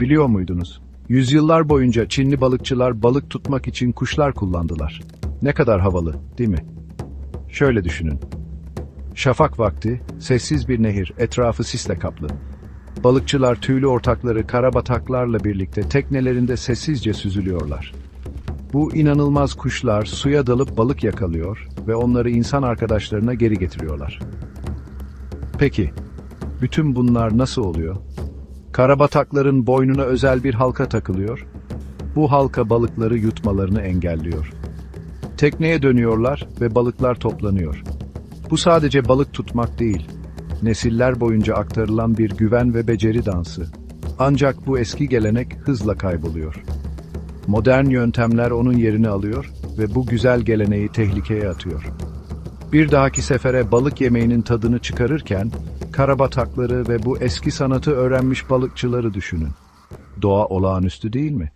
Biliyor muydunuz? Yüzyıllar boyunca Çinli balıkçılar balık tutmak için kuşlar kullandılar. Ne kadar havalı, değil mi? Şöyle düşünün. Şafak vakti, sessiz bir nehir, etrafı sisle kaplı. Balıkçılar tüylü ortakları karabataklarla birlikte teknelerinde sessizce süzülüyorlar. Bu inanılmaz kuşlar suya dalıp balık yakalıyor ve onları insan arkadaşlarına geri getiriyorlar. Peki, bütün bunlar nasıl oluyor? Karabatakların boynuna özel bir halka takılıyor. Bu halka balıkları yutmalarını engelliyor. Tekneye dönüyorlar ve balıklar toplanıyor. Bu sadece balık tutmak değil, nesiller boyunca aktarılan bir güven ve beceri dansı. Ancak bu eski gelenek hızla kayboluyor. Modern yöntemler onun yerini alıyor ve bu güzel geleneği tehlikeye atıyor. Bir dahaki sefere balık yemeğinin tadını çıkarırken, karabatakları ve bu eski sanatı öğrenmiş balıkçıları düşünün. Doğa olağanüstü değil mi?